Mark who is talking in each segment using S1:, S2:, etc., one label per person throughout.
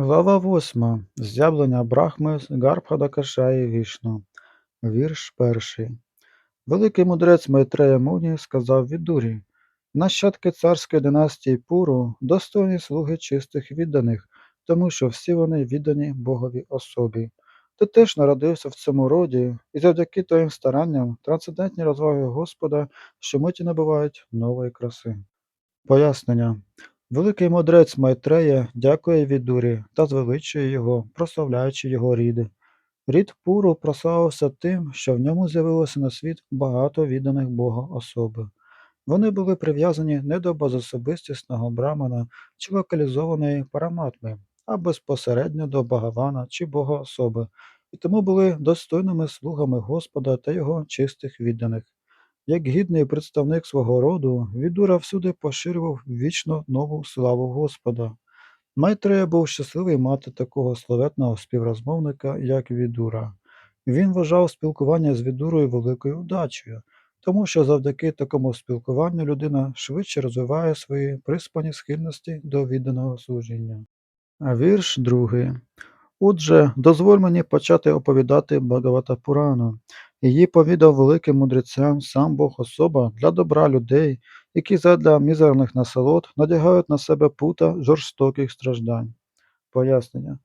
S1: Глава восьма. З'явлення Брахми з Гарбхада Кашаї Вішну. Вірш перший. Великий мудрець Майтрея Муні сказав Відурі, нащадки царської династії Пуру достойні слуги чистих відданих, тому що всі вони віддані Богові особі. Ти теж народився в цьому роді, і завдяки твоїм старанням трансцендентні розваги Господа щомиті набувають нової краси. Пояснення. Великий мудрець Майтрея дякує Відурі та звеличує його, прославляючи його рід. Рід Пуру прославився тим, що в ньому з'явилося на світ багато відданих Бога особи. Вони були прив'язані не до безособистісного брамана чи локалізованої параматми, а безпосередньо до Багавана чи Бога особи, і тому були достойними слугами Господа та його чистих відданих. Як гідний представник свого роду, Відура всюди поширював вічно нову славу Господа. Майтрея був щасливий мати такого славетного співрозмовника, як Відура. Він вважав спілкування з Відурою великою удачею, тому що завдяки такому спілкуванню людина швидше розвиває свої приспані схильності до відданого служіння. Вірш другий. Отже, дозволь мені почати оповідати Бхагавата-пурану. Її повідав великим мудрецям сам Бог особа для добра людей, які задля мізерних насолод надягають на себе пута жорстоких страждань. Пояснення.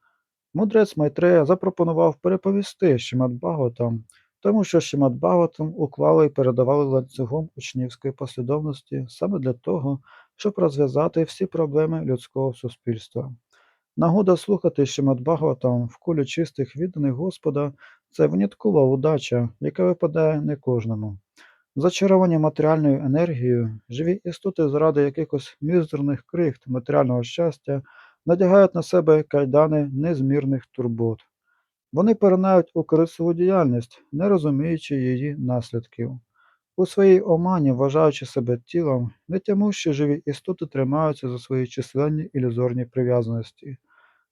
S1: Мудрець Майтрея запропонував переповісти Шимат Бхагаватам, тому що Шимат Бхагаватам уклали і передавали ланцюгом учнівської послідовності саме для того, щоб розв'язати всі проблеми людського суспільства. Нагода слухати Шимат Бхагаватам в колі чистих відданих Господа це виняткова удача, яка випадає не кожному. Зачаровані матеріальною енергією, живі істоти заради якихось мізерних крихт матеріального щастя надягають на себе кайдани незмірних турбот. Вони перенають у корисову діяльність, не розуміючи її наслідків. У своїй омані, вважаючи себе тілом, не тому, що живі істоти тримаються за свої численні ілюзорні прив'язаності.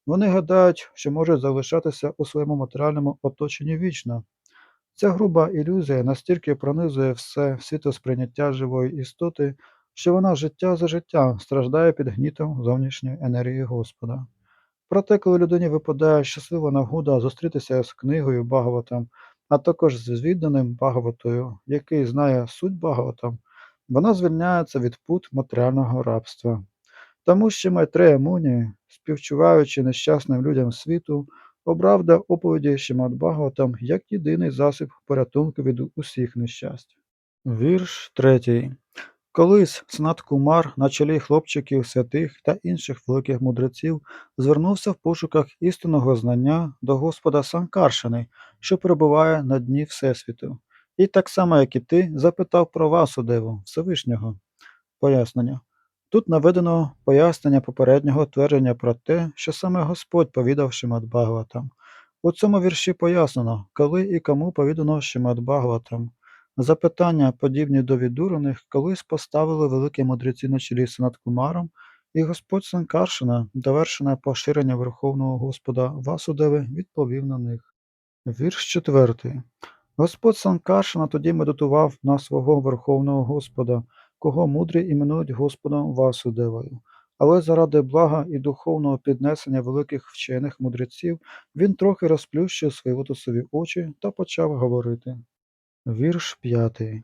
S1: Вони гадають, що можуть залишатися у своєму матеріальному оточенні вічно. Ця груба ілюзія настільки пронизує все світосприйняття живої істоти, що вона життя за життям страждає під гнітом зовнішньої енергії Господа. Проте, коли людині випадає щаслива нагода зустрітися з книгою Багаватам, а також з відданим Багаватою, який знає суть Багаватам, вона звільняється від пут матеріального рабства. Тому що Майтрея Муні, співчуваючи нещасним людям світу, обрав для оповіді Шимат Бхагаватам як єдиний засіб порятунку від усіх нещасть. Вірш третій. Колись Санат Кумар на чолі хлопчиків святих та інших великих мудреців звернувся в пошуках істинного знання до Господа Санкаршини, що перебуває на дні Всесвіту, і так само, як і ти, запитав про Васудеву, Всевишнього. Пояснення. Тут наведено пояснення попереднього твердження про те, що саме Господь повідав Шимат Бхагаватам. У цьому вірші пояснено, коли і кому повідано Шимат Бхагаватам. Запитання, подібні до відурених, колись поставили великі мудреці на чолі з Санаткумаром, і Господь Санкаршина, довершене поширення Верховного Господа Васудеви, відповів на них. Вірш четвертий. Господь Санкаршина тоді медитував на свого Верховного Господа, кого мудрі іменують Господом Васудевою. Але заради блага і духовного піднесення великих вчених мудреців він трохи розплющив свої лотосові очі та почав говорити. Вірш п'ятий.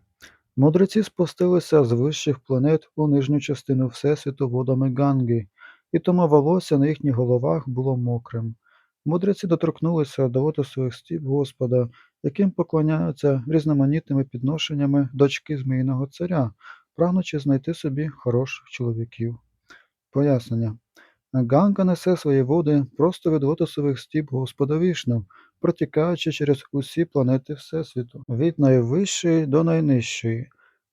S1: Мудреці спустилися з вищих планет у нижню частину Всесвіту водами Ганги, і тому волосся на їхніх головах було мокрим. Мудреці доторкнулися до лотосових стіп Господа, яким поклоняються різноманітними підношеннями дочки Зміїного царя, прагнучи знайти собі хороших чоловіків. Пояснення. Ганга несе свої води просто від лотосових стіп Господа Вішну, протікаючи через усі планети Всесвіту, від найвищої до найнижчої.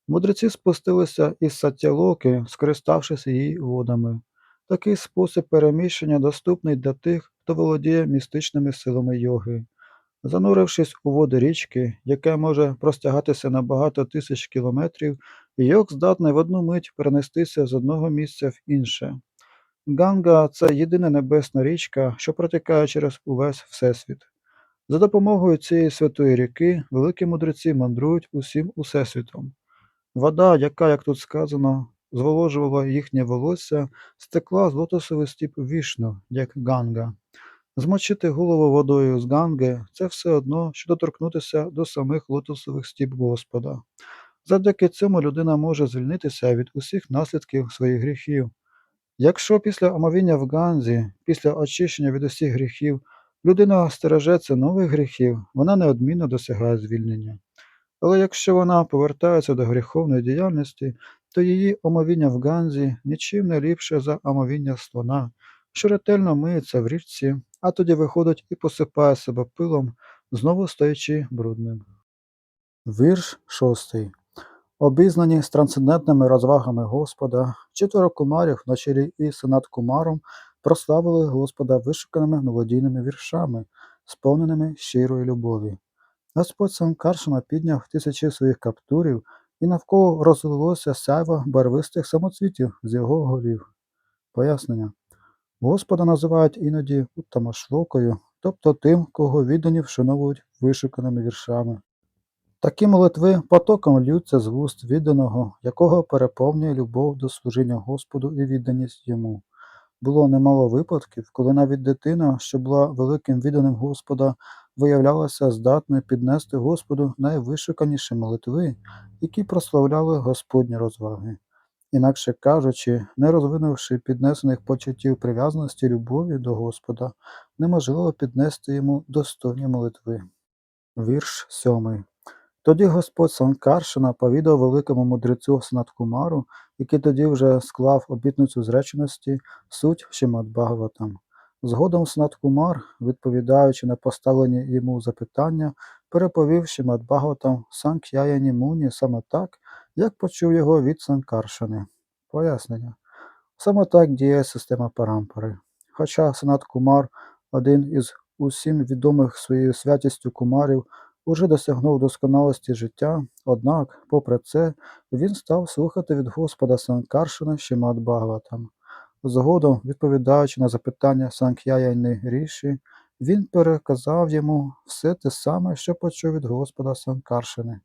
S1: Мудреці спустилися із Саттялоки, скориставшись її водами. Такий спосіб переміщення доступний для тих, хто володіє містичними силами йоги. Занурившись у води річки, яка може простягатися на багато тисяч кілометрів, йог здатний в одну мить перенестися з одного місця в інше. Ганга це єдина небесна річка, що протікає через увесь Всесвіт. За допомогою цієї святої ріки великі мудреці мандрують усім усесвітом. Вода, яка, як тут сказано, зволожувало їхнє волосся, стекла з лотосовий стіп вішну, як ганга. Змочити голову водою з ганги це все одно, що доторкнутися до самих лотосових стіп Господа. Завдяки цьому людина може звільнитися від усіх наслідків своїх гріхів. Якщо після омовіння в Ганзі, після очищення від усіх гріхів, людина стережеться нових гріхів, вона неодмінно досягає звільнення. Але якщо вона повертається до гріховної діяльності, то її омовіння в Ганзі нічим не ліпше за омовіння слона, що ретельно миється в річці, а тоді виходить і посипає себе пилом, знову стаючи брудним. Вірш шостий. Обізнані з трансцендентними розвагами Господа, четверо кумарів на чолі із сенат кумаром прославили Господа вишуканими мелодійними віршами, сповненими щирої любові. Господь Санкаршина підняв тисячі своїх каптурів, і навколо розлилося сяйво барвистих самоцвітів з його голів. Пояснення. Господа називають іноді Уттамашлокою, тобто тим, кого віддані вшановують вишуканими віршами. Такі молитви потоком ллються з вуст відданого, якого переповнює любов до служіння Господу і відданість йому. Було немало випадків, коли навіть дитина, що була великим відданим Господа, виявлялася здатною піднести Господу найвишуканіші молитви, які прославляли Господні розваги. Інакше кажучи, не розвинувши піднесених почуттів прив'язаності любові до Господа, неможливо піднести йому достойні молитви. Вірш сьомий. Тоді Господь Санкаршина повідав великому мудрецю Санаткумару, який тоді вже склав обітницю зреченості, суть Шимат Бхагаватам. Згодом Санаткумар, відповідаючи на поставлені йому запитання, переповів Шимат Бхагаватам Санк'яяні Муні саме так, як почув його від Санкаршини. Пояснення. Саме так діє система парампари. Хоча Санат Кумар, один із усім відомих своєю святістю кумарів, уже досягнув досконалості життя, однак, попри це, він став слухати від Господа Санкаршина Шимат Бхагаватам. Згодом, відповідаючи на запитання Санк'яяни Ріші, він переказав йому все те саме, що почув від Господа Санкаршини.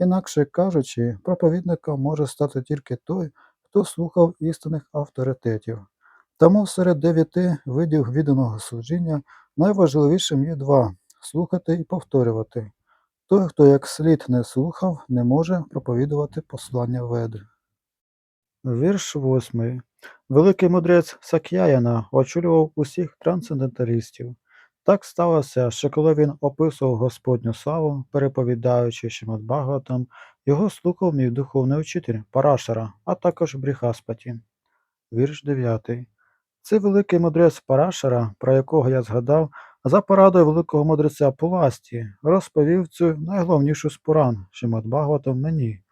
S1: Інакше кажучи, проповідником може стати тільки той, хто слухав істинних авторитетів. Тому серед дев'яти видів відданого служіння найважливішим є два слухати і повторювати. Той, хто як слід не слухав, не може проповідувати послання веди. Вірш восьмий. Великий мудрець Сак'яяна очолював усіх трансценденталістів. Так сталося, що коли він описував Господню славу, переповідаючи Шимат Бхагаватам, його слухав мій духовний учитель Парашара, а також Бріхаспаті. Вірш 9. Це великий мудрець Парашара, про якого я згадав, за порадою великого мудреця Пуласті, розповів цю найголовнішу з Пуран, Шимат Бхагаватам мені.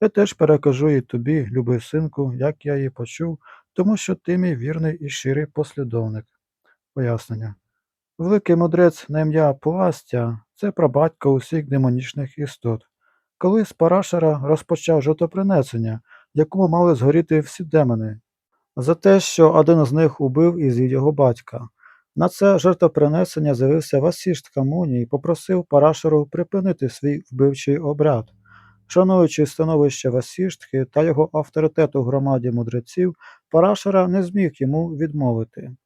S1: Я теж перекажу і тобі, любий синку, як я її почув, тому що ти мій вірний і щирий послідовник. Пояснення. Великий мудрець на ім'я Пуластя – це прабатько усіх демонічних істот. Колись Парашара розпочав жовтопринесення, якому мали згоріти всі демони, за те, що один з них убив і з'їв його батька. На це жертвопринесення з'явився Васішт Камуні і попросив Парашару припинити свій вбивчий обряд. Шануючи становище Васіштки та його авторитет у громаді мудреців, Парашара не зміг йому відмовити.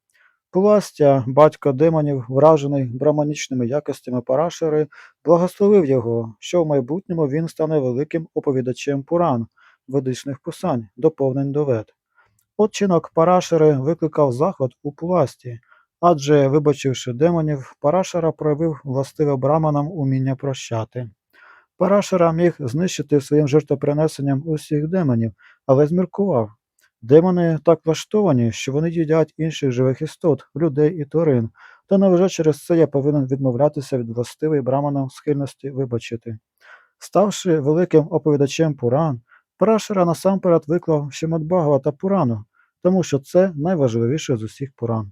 S1: Пуластя, батько демонів, вражений браманічними якостями Парашари, благословив його, що в майбутньому він стане великим оповідачем Пуран, ведичних писань, доповнень до вед. От чинок викликав захват у Пуласті, адже, вибачивши демонів, Парашара проявив властиве браманам уміння прощати. Парашара міг знищити своїм жертвопринесенням усіх демонів, але зміркував. Демони так влаштовані, що вони їдять інших живих істот, людей і тварин, та невже через це я повинен відмовлятися від властивої браманам схильності вибачити. Ставши великим оповідачем Пуран, Парашара насамперед виклав Шимадбагава та Пурану, тому що це найважливіше з усіх Пуран.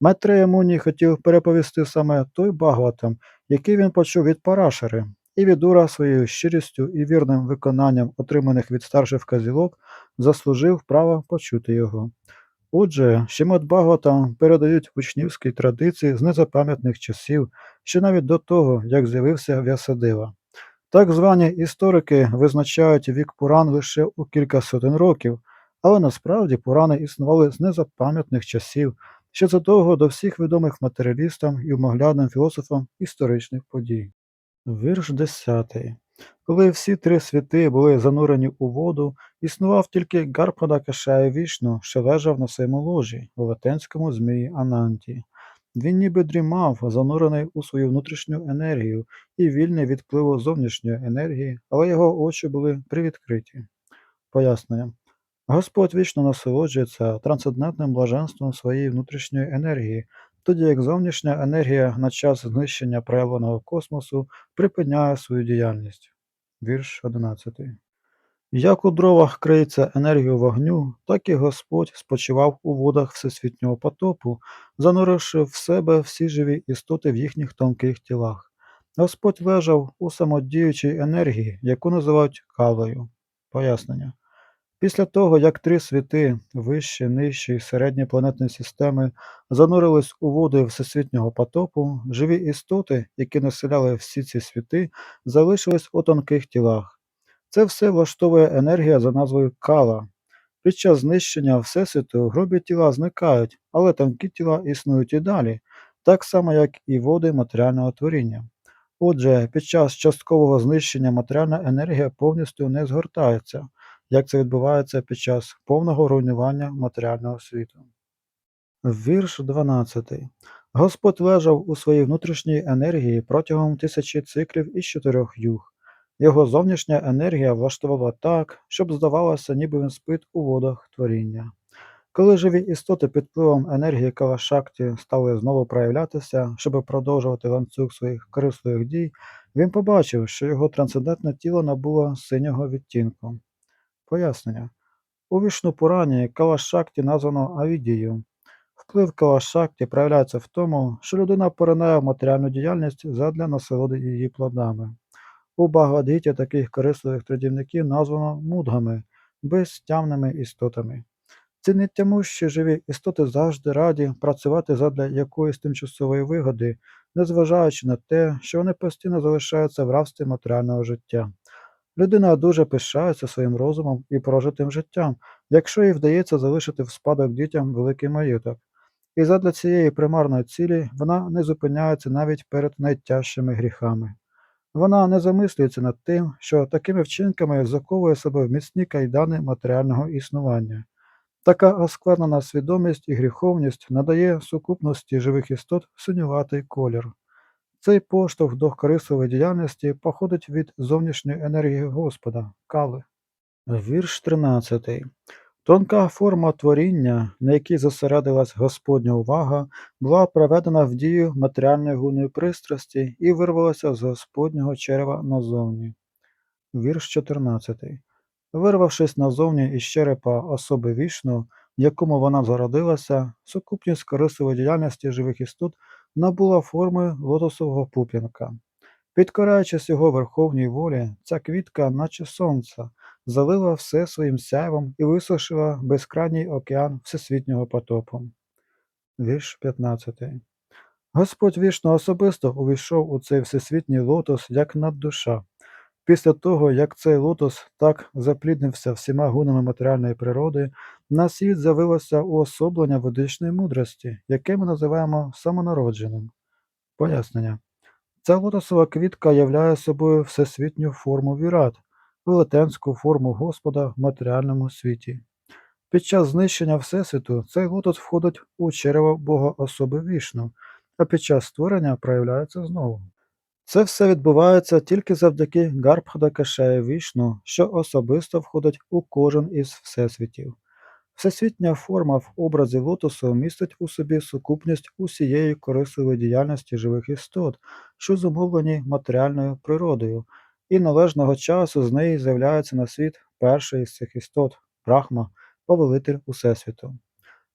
S1: Майтрея Муні хотів переповісти саме той Багаватам, який він почув від Парашари, і Відура своєю щирістю і вірним виконанням отриманих від старших вказівок заслужив право почути його. Отже, Шимат Бхагаватам передають учнівські традиції з незапам'ятних часів, ще навіть до того, як з'явився В'ясадева. Так звані історики визначають вік Пуран лише у кілька сотень років, Але насправді Пурани існували з незапам'ятних часів, ще задовго до всіх відомих матеріалістам і умоглядним філософам історичних подій. Вірш 10. Коли всі три світи були занурені у воду, існував тільки Гарпада Кашая Вішну, що лежав на своєму ложі, у велетенському змії Ананті. Він ніби дрімав, занурений у свою внутрішню енергію і вільний від впливу зовнішньої енергії, але його очі були привідкриті. Пояснення. Господь вічно насолоджується трансцендентним блаженством своєї внутрішньої енергії, тоді як зовнішня енергія на час знищення проявленого космосу припиняє свою діяльність. Вірш 11. Як у дровах криється енергія вогню, так і Господь спочивав у водах всесвітнього потопу, зануривши в себе всі живі істоти в їхніх тонких тілах. Господь лежав у самодіючій енергії, яку називають калою. Пояснення. Після того, як три світи вищі, нижчі і середні планетні системи занурились у води всесвітнього потопу, живі істоти, які населяли всі ці світи, залишились у тонких тілах. Це все влаштовує енергія за назвою Кала. Під час знищення Всесвіту грубі тіла зникають, але тонкі тіла існують і далі, так само як і води матеріального творіння. Отже, під час часткового знищення матеріальна енергія повністю не згортається, як це відбувається під час повного руйнування матеріального світу. Вірш 12. Господь лежав у своїй внутрішній енергії протягом тисячі циклів із чотирьох юг. Його зовнішня енергія влаштувала так, щоб здавалося, ніби він спить у водах творіння. Коли живі істоти під впливом енергії Калашакті стали знову проявлятися, щоб продовжувати ланцюг своїх корисливих дій, він побачив, що його трансцендентне тіло набуло синього відтінку. Пояснення. У Вішну Пурані Калашакті названо Авідією. Вплив Калашакті проявляється в тому, що людина поринає в матеріальну діяльність задля насолоди її плодами. У Багавадгіті таких корисливих трудівників названо мудгами, безтямними істотами. Ці нетямущі живі істоти завжди раді працювати задля якоїсь тимчасової вигоди, незважаючи на те, що вони постійно залишаються в рабстві матеріального життя. Людина дуже пишається своїм розумом і прожитим життям, якщо їй вдається залишити в спадок дітям великий маєток. І задля цієї примарної цілі вона не зупиняється навіть перед найтяжчими гріхами. Вона не замислюється над тим, що такими вчинками заковує себе в міцні кайдани матеріального існування. Така осквернена свідомість і гріховність надає сукупності живих істот синюватий колір. Цей поштовх до корисової діяльності походить від зовнішньої енергії Господа, кали. Вірш 13. Тонка форма творіння, на якій зосередилась Господня увага, була приведена в дію матеріальної гунної пристрасті і вирвалася з Господнього черева назовні. Вірш 14. Вирвавшись назовні із черепа особи вішну, в якому вона зародилася, сукупність корисової діяльності живих істот набула форми лотосового пуп'янка. Підкораючись його верховній волі, ця квітка, наче сонце, залила все своїм сяйвом і висушила безкрайній океан всесвітнього потопу. Вірш 15. Господь вічно особисто увійшов у цей всесвітній лотос як наддуша. Після того, як цей лотос так запліднився всіма гунами матеріальної природи, на світ з'явилося уособлення ведичної мудрості, яке ми називаємо самонародженим. Пояснення. Ця лотосова квітка являє собою всесвітню форму вірат, велетенську форму Господа в матеріальному світі. Під час знищення Всесвіту цей лотос входить у черево Бога особи вішну, а під час створення проявляється знову. Це все відбувається тільки завдяки Гарбхадакашея Вішну, що особисто входить у кожен із всесвітів. Всесвітня форма в образі лотосу містить у собі сукупність усієї корисливої діяльності живих істот, що зумовлені матеріальною природою, і належного часу з неї з'являється на світ перший з цих істот Брахма, повелитель Усесвіту.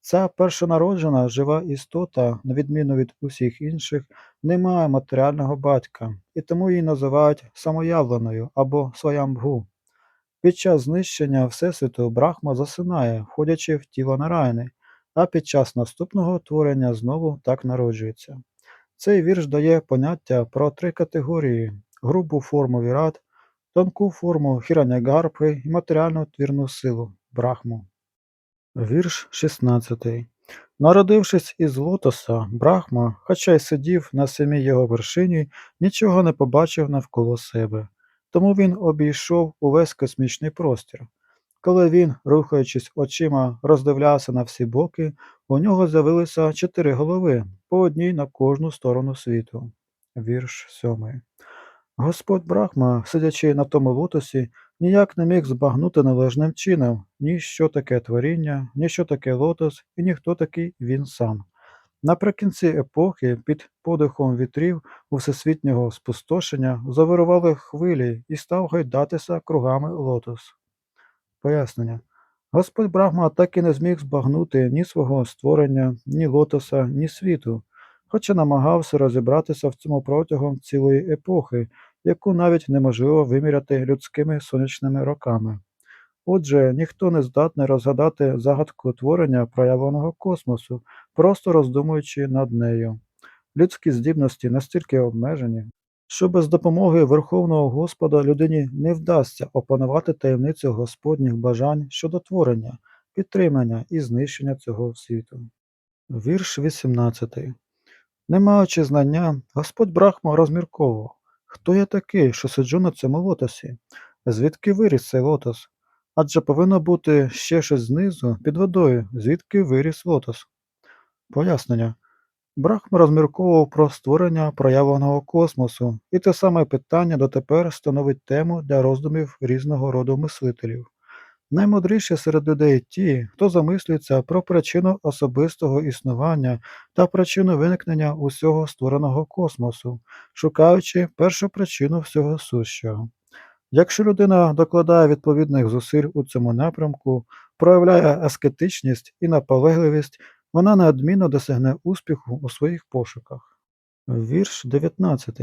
S1: Ця першонароджена жива істота, на відміну від усіх інших, не має матеріального батька, і тому її називають самоявленою або своямбгу. Під час знищення Всесвіту Брахма засинає, входячи в тіло Нараяни, а під час наступного творення знову так народжується. Цей вірш дає поняття про три категорії: грубу форму вірат, тонку форму хіранyaгарбхи і матеріальну твірну силу Брахму. Вірш 16. Народившись із лотоса, Брахма, хоча й сидів на самій його вершині, нічого не побачив навколо себе. Тому він обійшов увесь космічний простір. Коли він, рухаючись очима, роздивлявся на всі боки, у нього з'явилися чотири голови, по одній на кожну сторону світу. Вірш 7. Господь Брахма, сидячи на тому лотосі, ніяк не міг збагнути належним чином ні що таке творіння, ні що таке лотос, і ні хто такий він сам. Наприкінці епохи, під подихом вітрів у всесвітнього спустошення, завирували хвилі і став гойдатися кругами лотос. Пояснення. Господь Брахма так і не зміг збагнути ні свого створення, ні лотоса, ні світу, хоча намагався розібратися в цьому протягом цілої епохи, яку навіть неможливо виміряти людськими сонячними роками. Отже, ніхто не здатний розгадати загадку творення проявленого космосу, просто роздумуючи над нею. Людські здібності настільки обмежені, що без допомоги Верховного Господа людині не вдасться опанувати таємницю Господніх бажань щодо творення, підтримання і знищення цього світу. Вірш 18. Не маючи знання, Господь Брахма розмірковував, хто я такий, що сиджу на цьому лотосі, звідки виріс цей лотос? Адже повинно бути ще щось знизу, під водою, звідки виріс лотос. Пояснення. Брахма розмірковував про створення проявленого космосу, і те саме питання дотепер становить тему для роздумів різного роду мислителів. Наймудріші серед людей ті, хто замислюється про причину особистого існування та причину виникнення усього створеного космосу, шукаючи першу причину всього сущого. Якщо людина докладає відповідних зусиль у цьому напрямку, проявляє аскетичність і наполегливість, вона неодмінно досягне успіху у своїх пошуках. Вірш 19.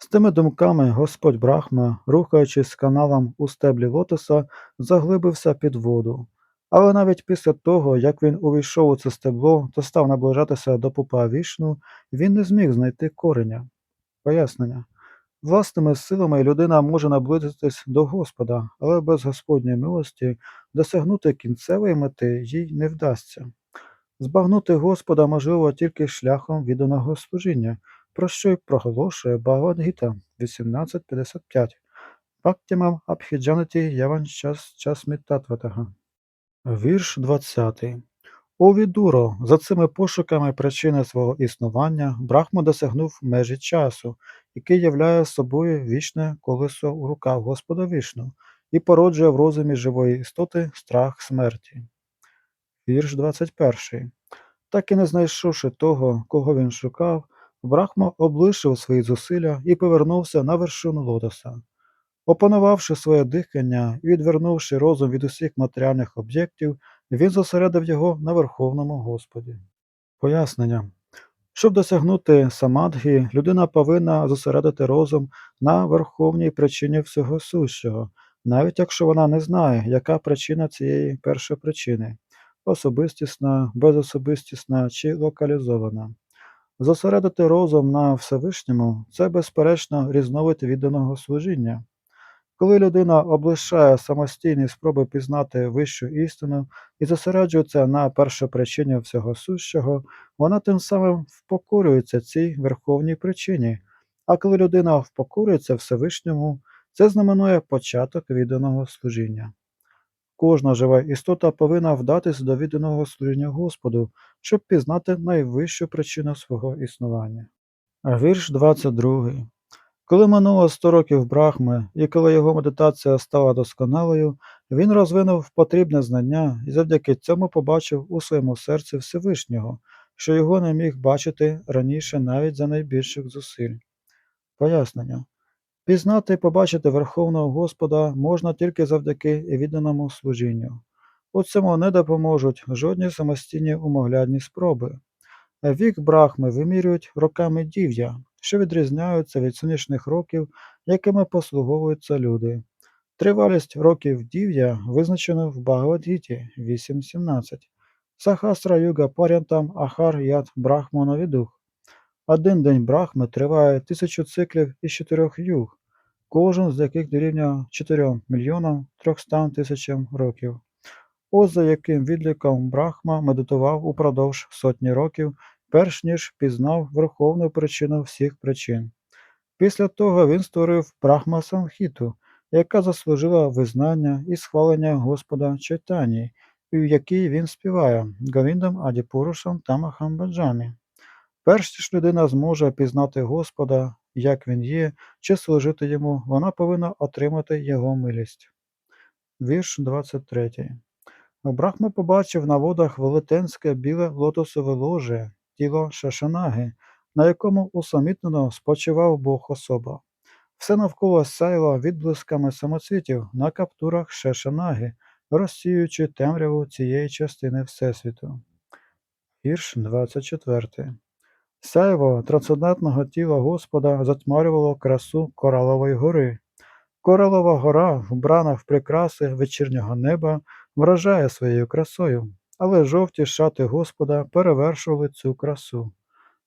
S1: З тими думками Господь Брахма, рухаючись каналом у стеблі лотоса, заглибився під воду. Але навіть після того, як він увійшов у це стебло та став наближатися до пупа вішну, він не зміг знайти кореня. Пояснення. Власними силами людина може наблизитись до Господа, але без Господньої милості досягнути кінцевої мети їй не вдасться. Збагнути Господа можливо тільки шляхом відданого служіння, про що й проголошує Багавад-гіта 18.55 Пактямам Абхіджанаті Яван час Часмітатватага. Вірш 20. О Відуро, за цими пошуками причини свого існування Брахма досягнув межі часу, який являє собою вічне колесо у руках Господа Вішну і породжує в розумі живої істоти страх смерті. Вірш 21. Так і не знайшовши того, кого він шукав, Брахма облишив свої зусилля і повернувся на вершину лотоса. Опанувавши своє дихання і відвернувши розум від усіх матеріальних об'єктів, він зосередив його на Верховному Господі. Пояснення. Щоб досягнути самадхі, людина повинна зосередити розум на верховній причині всього сущого, навіть якщо вона не знає, яка причина цієї першопричини особистісна, безособистісна чи локалізована. Зосередити розум на Всевишньому це, безперечно, різновид відданого служіння. Коли людина облишає самостійні спроби пізнати вищу істину і зосереджується на першопричині всього сущого, вона тим самим впокорюється цій верховній причині, а коли людина впокорюється Всевишньому, це знаменує початок відданого служіння. Кожна жива істота повинна вдатись до відданого служіння Господу, щоб пізнати найвищу причину свого існування. Вірш 22. Коли минуло 100 років Брахми, і коли його медитація стала досконалою, він розвинув потрібне знання і завдяки цьому побачив у своєму серці Всевишнього, що його не міг бачити раніше навіть за найбільших зусиль. Пояснення. Пізнати і побачити Верховного Господа можна тільки завдяки відданому служінню. У цьому не допоможуть жодні самостійні умоглядні спроби. Вік брахми вимірюють роками дів'я, що відрізняються від сонячних років, якими послуговуються люди. Тривалість років дів'я визначено в Багавадгіті 8.17. Сахасра юга парянтам ахар яд брахманові дух. Один день брахми триває тисячу циклів із чотирьох юг, кожен з яких дорівнює 4 мільйонам 300 тисячам років. Ось за яким відліком Брахма медитував упродовж сотні років, перш ніж пізнав верховну причину всіх причин. Після того він створив Брахма Самхіту, яка заслужила визнання і схвалення Господа Чайтані, в якій він співає Говіндам Адіпурушам Тамахам Баджамі. Перш ніж людина зможе пізнати Господа, як він є, чи служити йому, вона повинна отримати його милість. Вірш 23. Брахма побачив на водах велетенське біле лотосове ложе, тіло Шашанаги, на якому усамітнено спочивав Бог особа. Все навколо сяйло відблисками самоцвітів на каптурах Шашанаги, розсіюючи темряву цієї частини Всесвіту. Вірш 24. Сяйво трансцендентного тіла Господа затьмарювало красу Коралової гори. Коралова гора, вбрана в прикраси вечірнього неба, вражає своєю красою, але жовті шати Господа перевершували цю красу.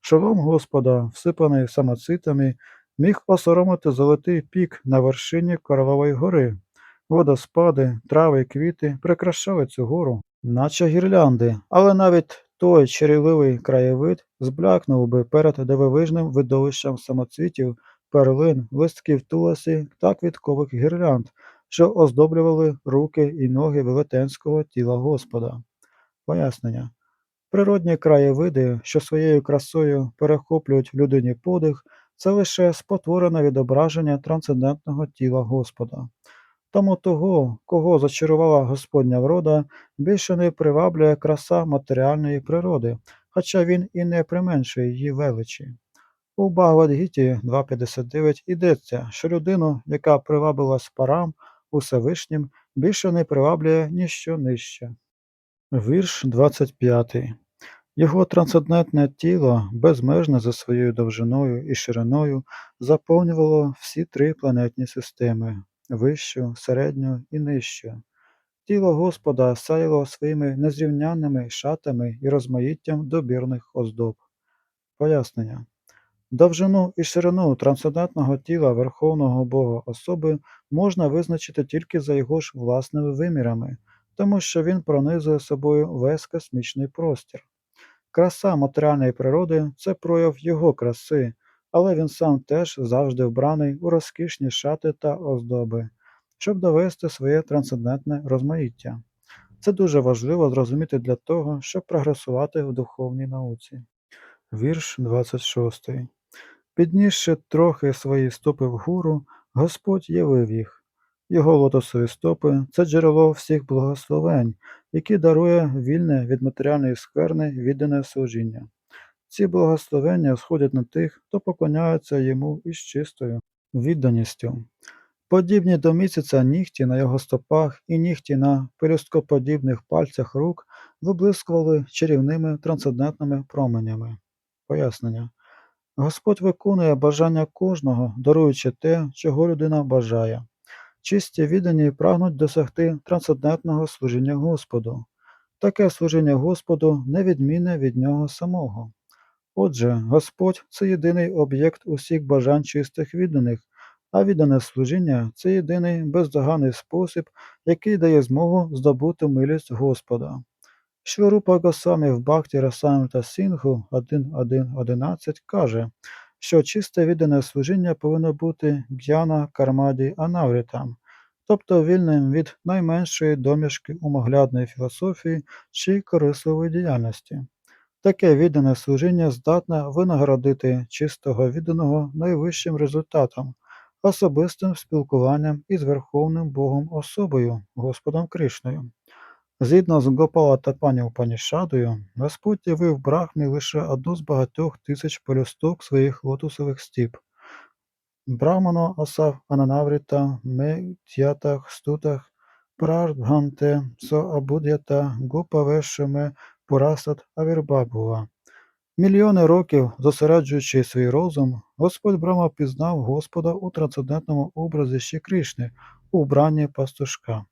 S1: Шолом Господа, всипаний самоцитами, міг осоромити золотий пік на вершині Коралової гори. Водоспади, трави й квіти прикрашали цю гору, наче гірлянди, але навіть той чарівливий краєвид зблякнув би перед дивовижним видовищем самоцвітів, перлин, листків туласі та квіткових гірлянд, що оздоблювали руки і ноги велетенського тіла Господа. Пояснення. Природні краєвиди, що своєю красою перехоплюють людині подих, це лише спотворене відображення трансцендентного тіла Господа. Тому того, кого зачарувала Господня врода, більше не приваблює краса матеріальної природи, хоча він і не применшує її величі. У Багавадгіті 2.59 йдеться, що людину, яка привабилась парам Усевишнім, більше не приваблює ніщо нижче. Вірш 25. Його трансцендентне тіло, безмежне за своєю довжиною і шириною, заповнювало всі три планетні системи вищу, середню і нижчу. Тіло Господа сяяло своїми незрівнянними шатами і розмаїттям добірних оздоб. Пояснення. Довжину і ширину трансцендентного тіла Верховного Бога особи можна визначити тільки за його ж власними вимірами, тому що він пронизує собою весь космічний простір. Краса матеріальної природи це прояв його краси, але він сам теж завжди вбраний у розкішні шати та оздоби, щоб довести своє трансцендентне розмаїття. Це дуже важливо зрозуміти для того, щоб прогресувати в духовній науці. Вірш 26. Піднісши трохи свої стопи вгору, Господь явив їх. Його лотосові стопи це джерело всіх благословень, які дарує вільне від матеріальної скверни віддане служіння. Ці благословення сходять на тих, хто поклоняється йому із чистою відданістю. Подібні до місяця нігті на його стопах і нігті на пелюсткоподібних пальцях рук виблискували чарівними трансцендентними променями. Пояснення. Господь виконує бажання кожного, даруючи те, чого людина бажає. Чисті віддані прагнуть досягти трансцендентного служіння Господу. Таке служіння Господу невідмінне від нього самого. Отже, Господь це єдиний об'єкт усіх бажань чистих відданих, а віддане служіння це єдиний бездоганний спосіб, який дає змогу здобути милість Господа. Шварупа Госвамі в Бхакті Расамрита Сінгу 1.1.11 каже, що чисте віддане служіння повинно бути г'яна кармаді анаврітам, тобто вільним від найменшої домішки умоглядної філософії чи корисливої діяльності. Таке віддане служіння здатне винагородити чистого відданого найвищим результатом, особистим спілкуванням із Верховним Богом особою, Господом Кришною. Згідно з Гопала та пані Упанішадою, Господь явив Брахмі лише одну з багатьох тисяч пелюсток своїх лотосових стіп. Брамано асав ананавріта метятах стутах прардганте со абудята гупавешеме пурасат авірбабува. Мільйони років, зосереджуючи свій розум, Господь Брама пізнав Господа у трансцендентному образі ще Кришни, у вбранні пастушка.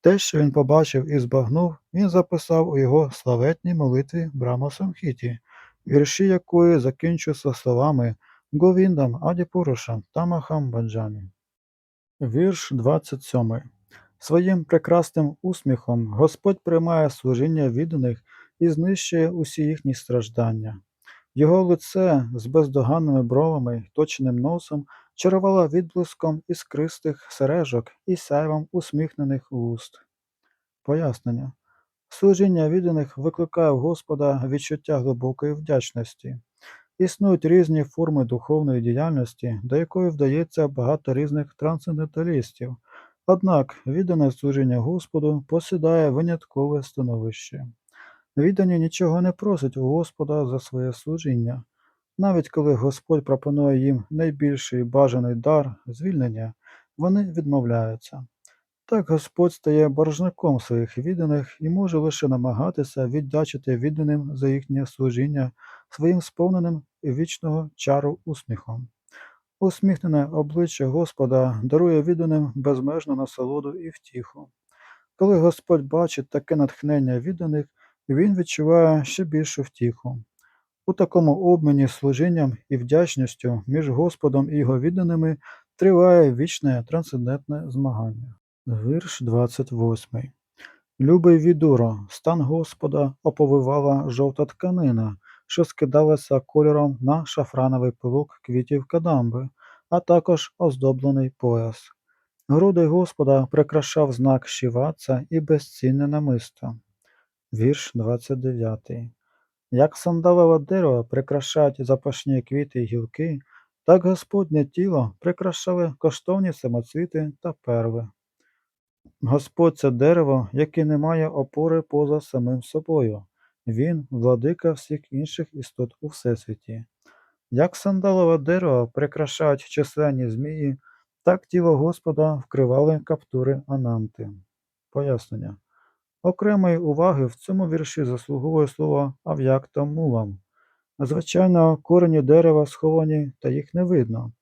S1: Те, що він побачив і збагнув, він записав у його славетній молитві Брама Самхіті, вірші якої закінчуються словами Говіндам Адіпурушам Тамахам Баджамі. Вірш 27. Своїм прекрасним усміхом Господь приймає служіння відданих і знищує усі їхні страждання. Його лице з бездоганними бровами й точеним носом чарувало відблиском іскристих сережок і сяйвом усміхнених вуст. Пояснення. Служіння відданих викликає в Господа відчуття глибокої вдячності. Існують різні форми духовної діяльності, до якої вдається багато різних трансценденталістів, однак віддане служіння Господу посідає виняткове становище. Віддані нічого не просять у Господа за своє служіння, навіть коли Господь пропонує їм найбільший бажаний дар звільнення, вони відмовляються. Так Господь стає боржником своїх відданих і може лише намагатися віддячити відданим за їхнє служіння своїм сповненим вічного чару усміхом. Усміхнене обличчя Господа дарує відданим безмежну насолоду і втіху. Коли Господь бачить таке натхнення відданих, він відчуває ще більшу втіху. У такому обміні служінням і вдячністю між Господом і його відданими триває вічне трансцендентне змагання. Вірш 28. Любий відуро, стан Господа оповивала жовта тканина, що скидалася кольором на шафрановий пилок квітів кадамби, а також оздоблений пояс. Груди Господа прикрашав знак щіваца і безцінне намисто. Вірш 29. Як сандалове дерево прикрашають запашні квіти й гілки, так Господнє тіло прикрашали коштовні самоцвіти та перли. Господь це дерево, яке не має опори поза самим собою. Він владика всіх інших істот у всесвіті. Як сандалове дерево прикрашають численні змії, так тіло Господа вкривали каптури ананти. Пояснення. Окремої уваги в цьому вірші заслуговує слово ав'якта мулам. Звичайно, корені дерева сховані та їх не видно.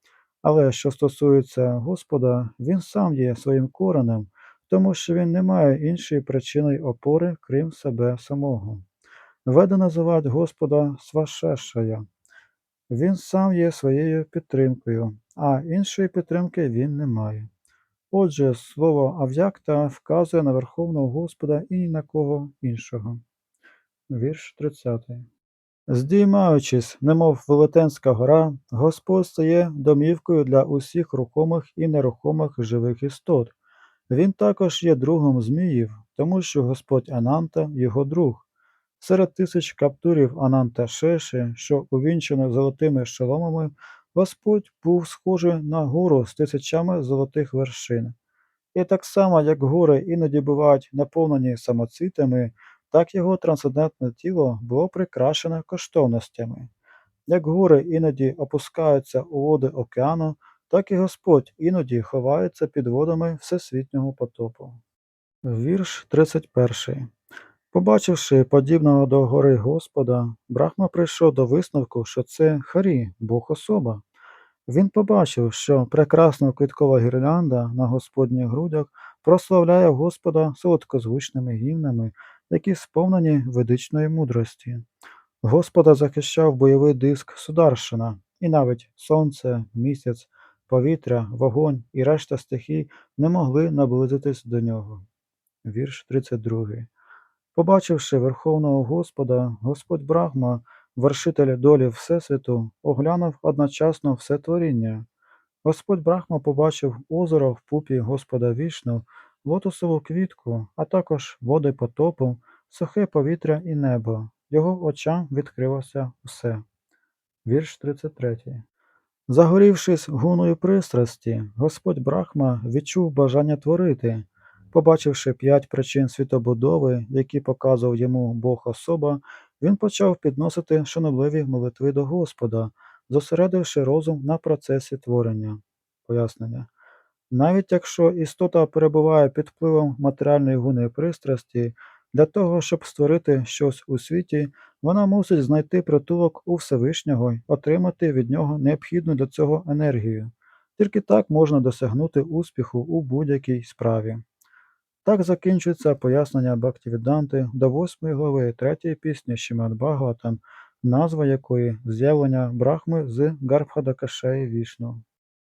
S1: Але що стосується Господа, він сам є своїм коренем, тому що він не має іншої причини опори, крім себе самого. Веди називають Господа Свашешая. Він сам є своєю підтримкою, а іншої підтримки він не має. Отже, слово ав'якта вказує на Верховного Господа і ні на кого іншого. Вірш 30. Здіймаючись, немов велетенська гора, Господь стає домівкою для усіх рухомих і нерухомих живих істот. Він також є другом зміїв, тому що Господь Ананта його друг. Серед тисяч каптурів Ананта Шеші, що увінчено золотими шоломами, Господь був схожий на гору з тисячами золотих вершин. І так само, як гори іноді бувають наповнені самоцвітами, так його трансцендентне тіло було прикрашене коштовностями. Як гори іноді опускаються у води океану, так і Господь іноді ховається під водами всесвітнього потопу. Вірш 31. Побачивши подібного до гори Господа, Брахма прийшов до висновку, що це Харі, Бог особа. Він побачив, що прекрасна квіткова гірлянда на Господніх грудях прославляє Господа солодкозвучними гімнами, які сповнені ведичної мудрості. Господа захищав бойовий диск Сударшина, і навіть сонце, місяць, повітря, вогонь і решта стихій не могли наблизитись до нього. Вірш 32. Побачивши Верховного Господа, Господь Брахма, вершитель долі Всесвіту, оглянув одночасно все творіння. Господь Брахма побачив озеро в пупі Господа Вішну, лотосову квітку, а також води потопу, сухе повітря і небо. Його очам відкрилося все. Вірш 33. Загорівшись гуною пристрасті, Господь Брахма відчув бажання творити. Побачивши п'ять причин світобудови, які показував йому Бог особа, він почав підносити шанобливі молитви до Господа, зосередивши розум на процесі творення. Пояснення. Навіть якщо істота перебуває під впливом матеріальної гуни пристрасті, для того, щоб створити щось у світі, вона мусить знайти притулок у Всевишнього й отримати від нього необхідну для цього енергію. Тільки так можна досягнути успіху у будь-якій справі. Так закінчується пояснення Бхактивіданти до восьмої глави третьої пісні Шімад Бхагаватам, назва якої з'явлення Брахми з Гарбхадакашеї Вішну.